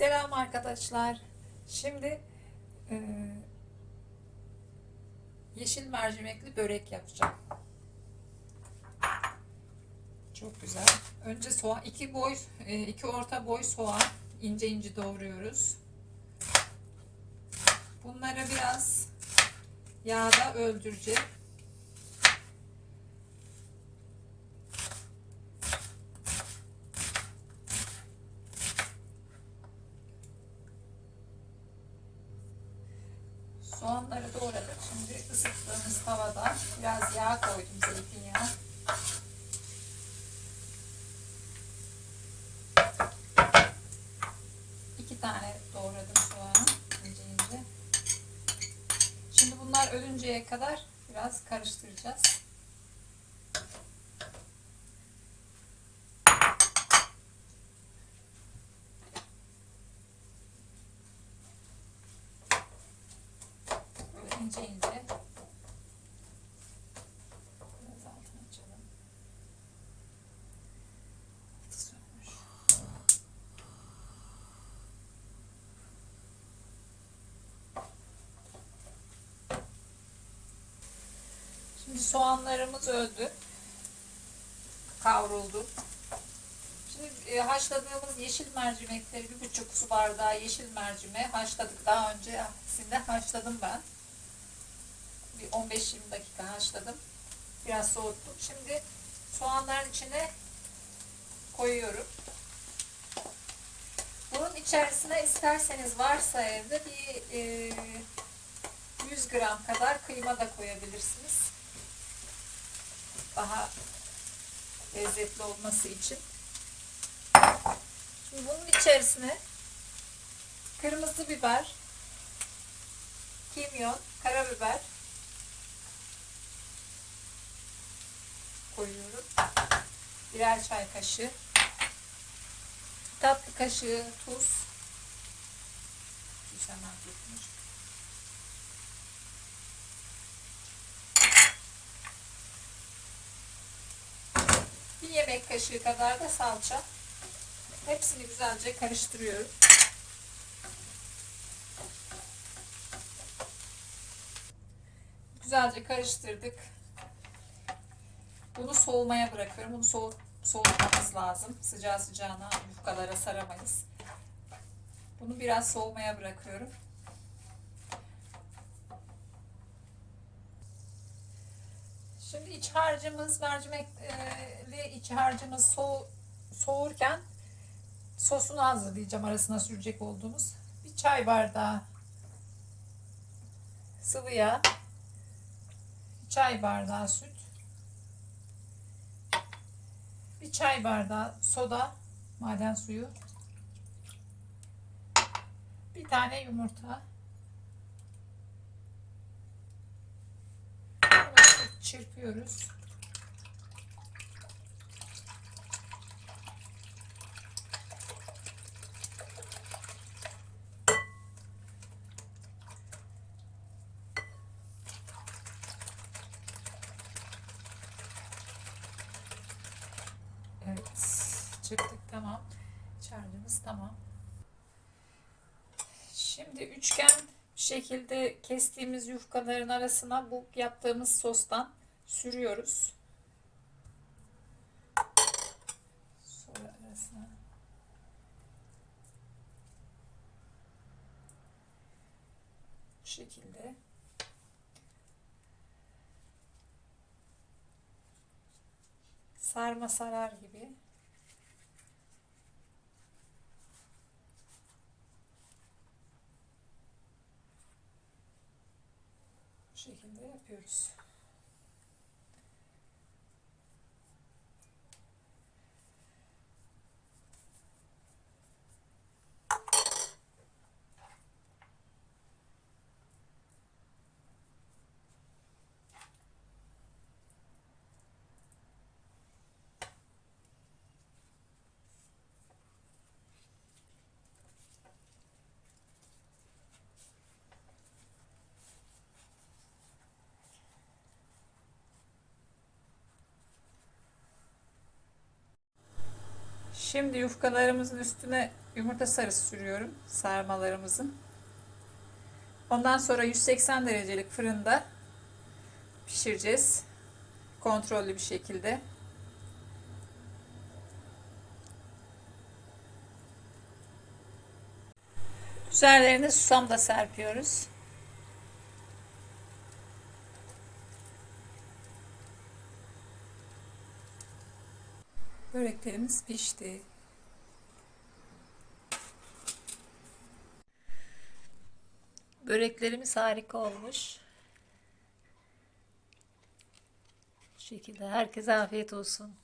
Selam arkadaşlar. Şimdi e, yeşil mercimekli börek yapacağım. Çok güzel. Önce soğan, iki boy, e, iki orta boy soğan ince ince doğruyoruz. Bunları biraz yağda öldüreceğim. Soğanları doğradık. Şimdi ısıttığımız tavada biraz yağ koydum zeytinyağı. İki tane doğradım soğanı ince ince. Şimdi bunlar ölünceye kadar biraz karıştıracağız. İnce ince. Biraz altını açalım. Şimdi soğanlarımız öldü. Kavruldu. Şimdi e, haşladığımız yeşil mercimekleri bir buçuk su bardağı yeşil mercimeği haşladık. Daha öncesinde haşladım ben. Bir 15-20 dakika haşladım. Biraz soğuttum. Şimdi soğanların içine koyuyorum. Bunun içerisine isterseniz varsa evde bir e, 100 gram kadar kıyma da koyabilirsiniz. Daha lezzetli olması için. Şimdi bunun içerisine kırmızı biber, kimyon, karabiber koyuyorum. Birer çay kaşığı. Tatlı kaşığı tuz. Hemen tutmuş. Bir yemek kaşığı kadar da salça. Hepsini güzelce karıştırıyorum. Güzelce karıştırdık. Bunu soğumaya bırakıyorum. Bunu soğut, soğutmamız lazım. Sıcağı sıcağına yufkalara saramayız. Bunu biraz soğumaya bırakıyorum. Şimdi iç harcımız, mercimekli iç harcımız soğu, soğurken sosunu hazırlayacağım arasına sürecek olduğumuz. Bir çay bardağı sıvı yağ, çay bardağı süt, bir çay bardağı soda, maden suyu, bir tane yumurta, çırpıyoruz. Çıktık tamam. Şarjımız tamam. Şimdi üçgen şekilde kestiğimiz yufkaların arasına bu yaptığımız sostan sürüyoruz. Sonra arasına bu şekilde sarma sarar gibi şekilde yapıyoruz. Şimdi yufkalarımızın üstüne yumurta sarısı sürüyorum. Sarmalarımızın. Ondan sonra 180 derecelik fırında pişireceğiz. Kontrollü bir şekilde. Üzerlerine susam da serpiyoruz. Böreklerimiz pişti. Böreklerimiz harika olmuş. Şekilde herkese afiyet olsun.